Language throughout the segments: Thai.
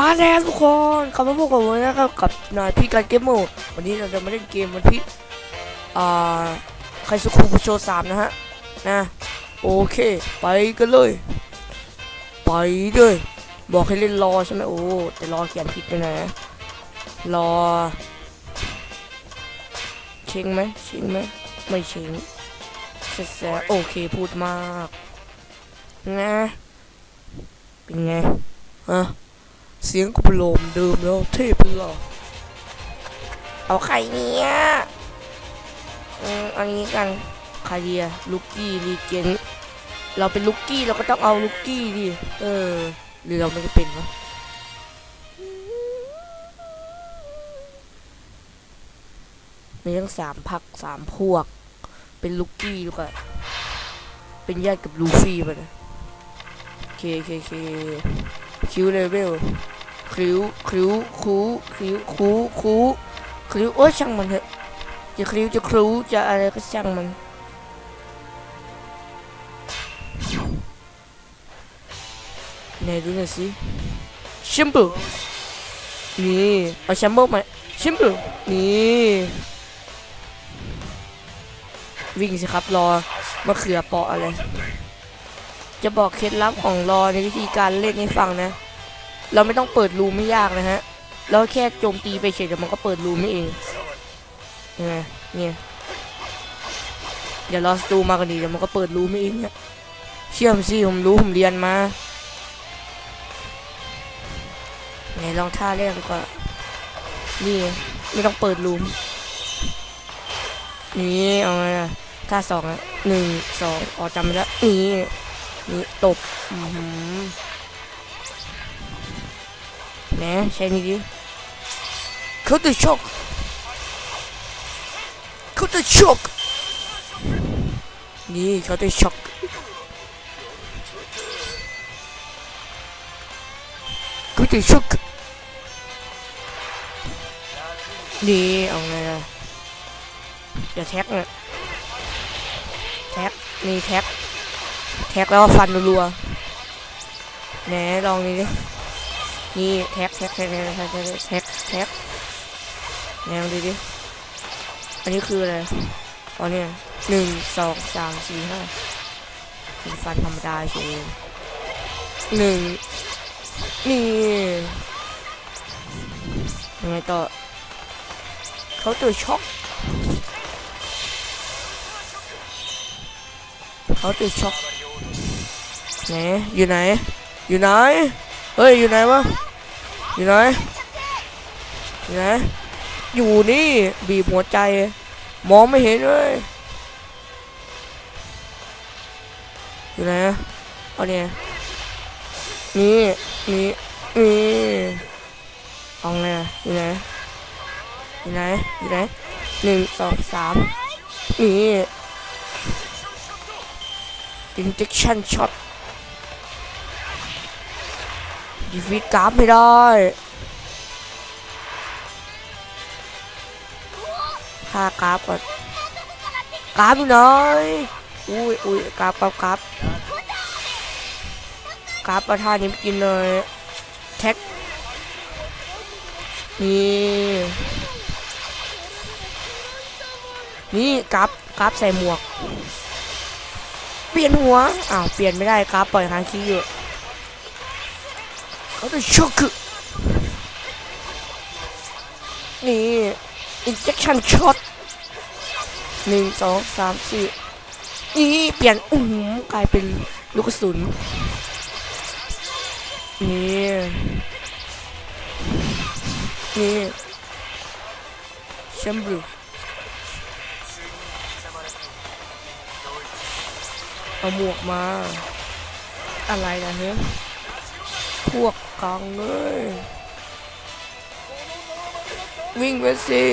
มาแล้วทุกคนกลับมาพบกับผมนะครับกับนายพี่การเกมโมวันนี้เราจะมาเล่นเกมวันที่อ่าใครสุขุมโชว์สามนะฮะนะโอเค ไปกันเลย ไปเลยบอกให้เล่นรอใช่ไหมโอ้แต่รอเขียนผิดไปหนะรอเชิงไหมเชิงไหมไม่เชิงแซ่โอเคพูดมากนะเป็นไงฮะ เสียงกูเป็นลมเดิมแล้วเทพเป็นหรอเอาใครเนี่ยอืมอันนี้กันคาเดียลูกกี้รีเจนเราเป็นลูกกี้เราก็ต้องเอาลูกกี้ดิเออ หรือเราไม่ได้เป็นวะมีทั้งสามพักสามพวก เป็นลูกกี้แล้วก็เป็นญาติกับลูฟี่ไปนะเคเคเค คิวเลเวลคิวคิวคูคิวคูคูคิวโอ้ช่างมันเถอะจะคิวจะครูจะอะไรก็ช่างมันไหนดูหน่อยสิชิมเบอร์นี่เอาแชมเบอร์มาชิมเบอร์นี่วิ่งสิครับรอมะเขือเปาะอะไร จะบอกเคล็ดลับของรอในวิธีการเล่นให้ฟังนะ เราไม่ต้องเปิดรูไม่ยากนะฮะ เราแค่โจมตีไปเฉยเดี๋ยวมันก็เปิดรูไม่เองยังไงเนี่ยเดี๋ยวรอสตูมากันดีเดี๋ยวมันก็เปิดรูไม่เองเนี่ยเชื่อมสิผมรู้ผมเรียนมาไหนลองท่าแรกดีกว่านี่ไม่ต้องเปิดรูมนี่เอาไงล่ะท่าสองอะหนึ่งสองออจำไม่ได้นี่ นี่ตบอือหือนะใช่นี่ดิเขาจะช็อกเขาจะช็อกนี่เขาจะช็อกเขาจะช็อกนี่เอาไงล่ะจะแท็กน่ะแท็กนี่แท็ก แท็กแล้วฟันรัวแหนลองนี้ดินี่แท็กแท็กแท็กแท็กแท็กแท็กแท็กแหนดูดิอันนี้คืออะไรอ๋อเนี้ยหนึ่งสองสามสี่ห้าเป็นฟันธรรมดาเฉยหนึ่งนี่ยังไงต่อเขาตัวช็อกเขาตัวช็อก ไหนอยู่ไหน อยู่ไหน เฮ้ย อยู่ไหนวะ อยู่ไหน อยู่ไหน อยู่นี่ บีบหัวใจ มองไม่เห็นเลยอยู่ไหนอเอาเนี่ยนี่นี่นี่เอาไงอะอยู่ไหนอยู่ไหนอยู่ไหนหนึ่งสองสามนี่ injection shot ดีฟีดกราฟไม่ได้ฆ่ากราฟก่อนกราฟอยู่ไหนอุ้ยอุ้ยกราฟกราฟกราฟกราฟประทานนี้กินเลยแท็กนี่นี่กราฟกราฟใส่หมวก เปลี่ยนหัวอ้าวเปลี่ยนไม่ได้กราฟปล่อยค้างคีย์อยู่ เขาจะช็อกนี่ injection shot หนึ่งสองสามสี่นี่เปลี่ยนอือหือกลายเป็นลูกกระสุนนี่นี่แชมบลูเอาหมวกมา อะไรนะเฮ้ยพวก กังเลยวิ่งไปสิ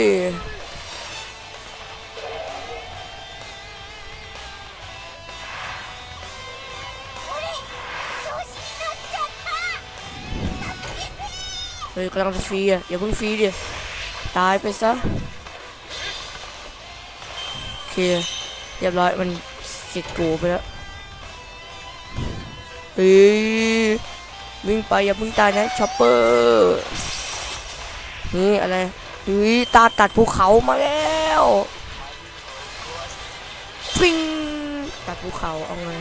เฮ้ยกำลังจะฟรีอะอย่าเพิ่งฟรีดิตายไปซะโอเคเรียบร้อยมันเสร็จโกไปแล้วเฮ้ย วิ่งไปอย่าเพิ่งตายนะช็อปเปอร์นี่อะไรเฮ้ยตาตัดภูเขามาแล้วฟิงตัดภูเขาเอาไง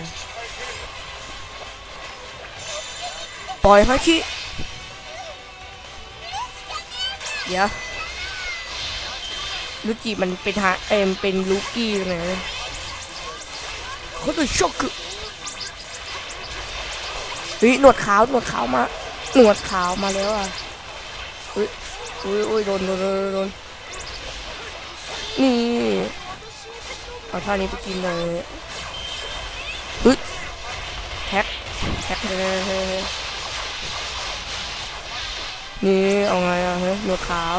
ปล่อยฮาคิเดี๋ยวลูกิมันเป็นฮาเอ็มเป็นลูกี้ไงเนี่ยเขาจะช็อก คือเฮ้ยหนวดขาวหนวดขาวมาหนวดขาวมาแล้วอะเฮ้ยเฮ้ยเฮ้ยโดนโดนโดนนี่เอาท่านี้ไปกินเลยเฮ้ยแท็กแท็กเลยนี่เอาไงอะเฮ้ยหนวดขาว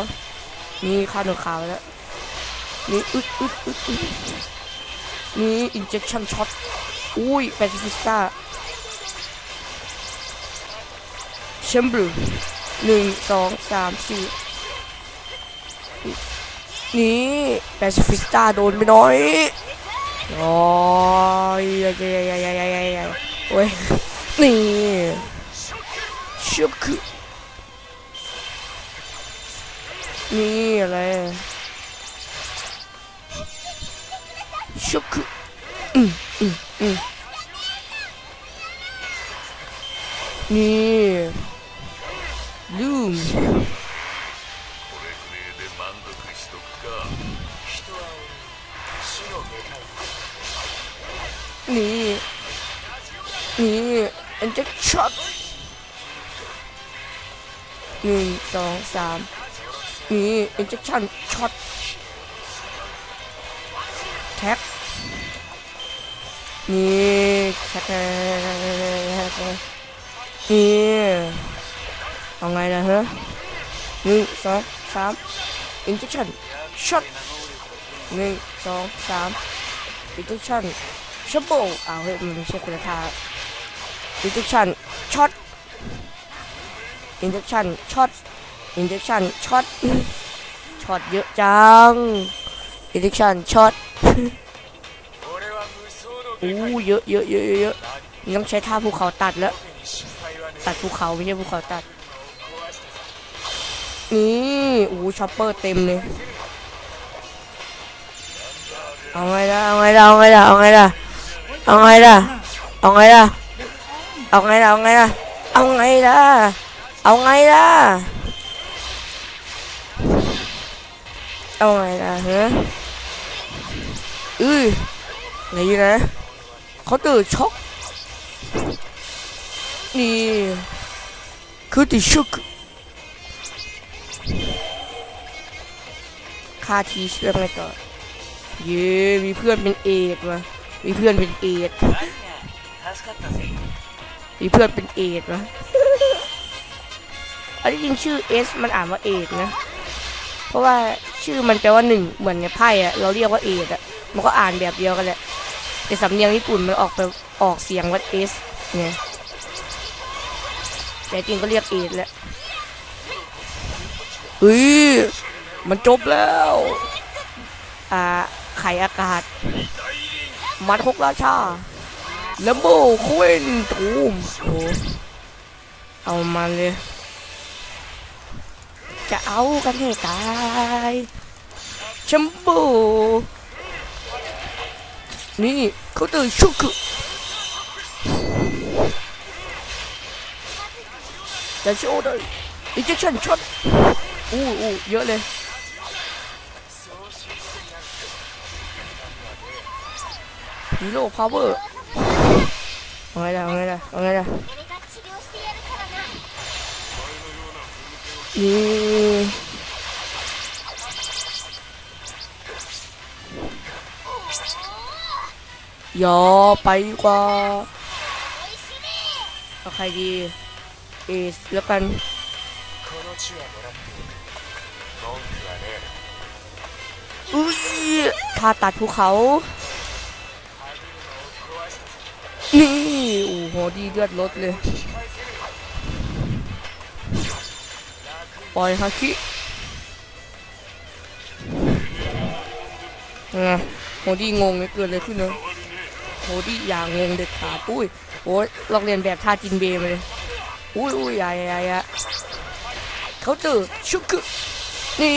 นี่ข้าหนวดขาวแล้วนี่อึดอึดอึดนี่ injection shot อุ้ยแปซิฟิสต้า แชมเบอร์หนึ่งสองสามสี่นี่แปซิฟิสตาโดนไปน้อยโอ้ยยยยยยยยยโอ้ยนี่ช็อกนี่อะไรช็อกอืมอืมอืมนี่ นี่นี่เอันจะช็อตหนึ่งสองสามนี่เอินเจคชั่นช็อตแท็กนี่แท็กนี่เอาไงล่ะฮะหนึ่งสองสามอินเจคชั่นช็อตหนึ่งสองสามอินเจคชั่น ชั่วโมงเอาเฮ้ยมันไม่ใช่คุณค่าอินเจคชั่นช็อตอินเจคชั่นช็อตอินเจคชั่นช็อตช็อตเยอะจังอินเจคชั่นช็อตอู้เยอะเยอะเยอะเยอะเยอะนี่ต้องใช้ท่าภูเขาตัดแล้ว ตัดภูเขาไม่ใช่ภูเขาตัดนี่อู้ช็อปเปอร์เต็มเลยเอาไงล่ะเอาไงล่ะเอาไงล่ะเอาไงล่ะ เอาไงล่ะ เอาไงล่ะ เอาไงล่ะ เอาไงล่ะ เอาไงล่ะ เอาไงล่ะ เอาไงล่ะฮะอื้ออะไรอยู่นะเขาตื่นช็อกนี่คือติช็อกคาทีเชื่อมไงต่อเย้มีเพื่อนเป็นเอกว่ะ มีเพื่อนเป็นเอกมีเพื่อนเป็นเอกวะอันที่จริงชื่อเอสมันอ่านว่าเอกนะ เพราะว่าชื่อมันแปลว่าหนึ่งเหมือนในไพ่อะเราเรียกว่าเอกอะมันก็อ่านแบบเดียวกันแหละแต่สำเนียงญี่ปุ่นมันออกไปออกเสียงว่าเอสไงแต่จริงก็เรียกเอกแหละเฮ้ยมันจบแล้ว อ่าไข่อากาศ มัดคกราชาลัมโบควินตูมโอ้เอามาเลย จะเอากันให้ตายแชมโบนี่เขาตื่นชุกจะโชว์ด้วยอินเจคชั่นช็อตอู้อู้เยอะเลย ฮีโร่พาวเวอร์เอาไงล่ะเอาไงล่ะเอาไงล่ะเย้ยอไปกว่าเอาใครดีเอสแล้วกันอุ้ยผ่าตัดภูเขา นี่โอ้โหดีเลือดลดเลย ปล่อยฮาคิไงโหดีงงเลยเกิดอะไรขึ้นเนอะโหดีอย่างงงเด็ดขาดอุ้ยโอ้ยลองเรียนแบบท่าจินเบย์มาเลยอุ้ยอุ้ยใหญ่ใหญ่ใหญ่เขาเตอชุกึนี่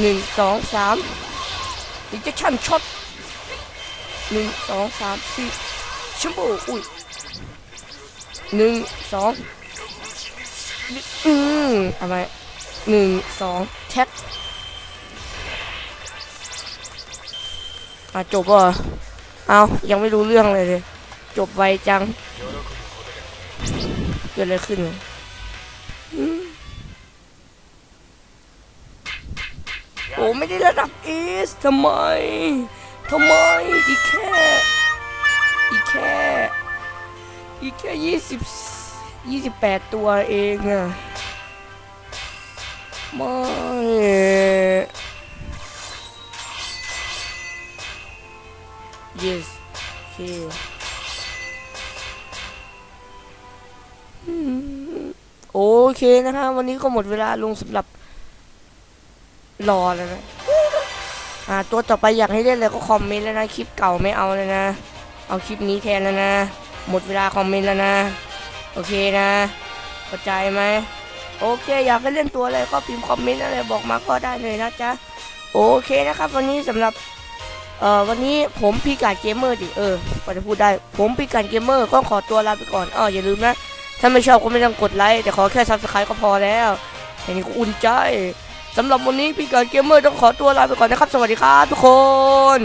หนึ่งสองสามอิเจชั่นช็อต หนึ่งสองสามสี่ชั่วโมงอุ้ยหนึ่งสองอืมอะไรหนึ่งสองแชทอะจบก่ะเอายังไม่รู้เรื่องเลยเลยจบไวจัง เกิดอะไรขึ้นโอ้ไม่ได้ระดับเอสทำไม ทำไมอีกแค่ อีกแค่ อีกแค่ยี่สิบยี่สิบแปดตัวเองอะไม่ yes โอเคโอเคนะคะวันนี้ก็หมดเวลาลงสำหรับรอแล้วนะ อ่าตัวต่อไปอยากให้เล่นอะไรก็คอมเมนต์แล้วนะคลิปเก่าไม่เอาเลยนะ เอาคลิปนี้แทนแล้วนะ หมดเวลาคอมเมนต์แล้วนะ โอเคนะเข้าใจไหมโอเค อยากให้เล่นตัวอะไรก็พิมพ์คอมเมนต์อะไรบอกมาก็ได้เลยนะจ๊ะโอเคนะครับ วันนี้สำหรับเอ่อวันนี้ผมพีการเกมเมอร์ดิเออพอจะพูดได้ผมพีการเกมเมอร์ก็ขอตัวลาไปก่อนอ้ออย่าลืมนะถ้าไม่ชอบก็ไม่ต้องกดไลค์แต่ขอแค่ซับสไครต์ก็พอแล้วแค่นี้ก็อุ่นใจ สำหรับวันนี้พี่เกิรเกมเมอร์ต้องขอตัวลาไปก่อนนะครับ สวัสดีครับทุกคน